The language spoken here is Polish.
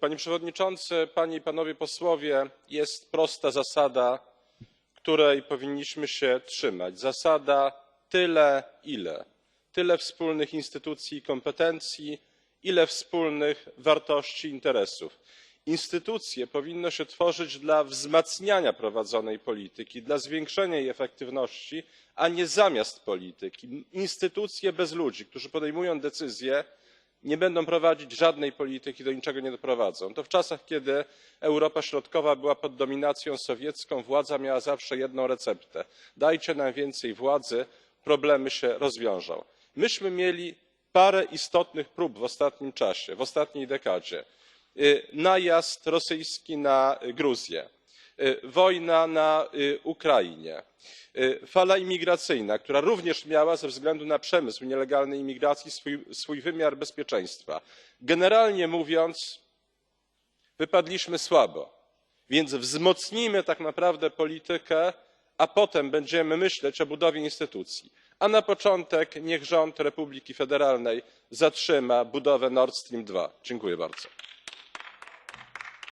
panie przewodniczący! panie i panowie posłowie! jest prosta zasada której powinniśmy się trzymać zasada tyle ile tyle wspólnych instytucji i kompetencji ile wspólnych wartości i interesów. instytucje powinno się tworzyć dla wzmacniania prowadzonej polityki dla zwiększenia jej efektywności a nie zamiast polityki. instytucje bez ludzi którzy podejmują decyzje nie będą prowadzić żadnej polityki do niczego nie doprowadzą. to w czasach kiedy europa środkowa była pod dominacją sowiecką władza miała zawsze jedną receptę dajcie nam więcej władzy problemy się rozwiążą. myśmy mieli parę istotnych prób w ostatnim czasie w ostatniej dekadzie najazd rosyjski na gruzję wojna na ukrainie fala imigracyjna która również miała ze względu na przemysł nielegalnej imigracji swój wymiar bezpieczeństwa. generalnie mówiąc wypadliśmy słabo więc wzmocnijmy tak naprawdę politykę a potem będziemy myśleć o budowie instytucji a na początek niech rząd republiki federalnej zatrzyma budowę nord stream. dziękuję bardzo.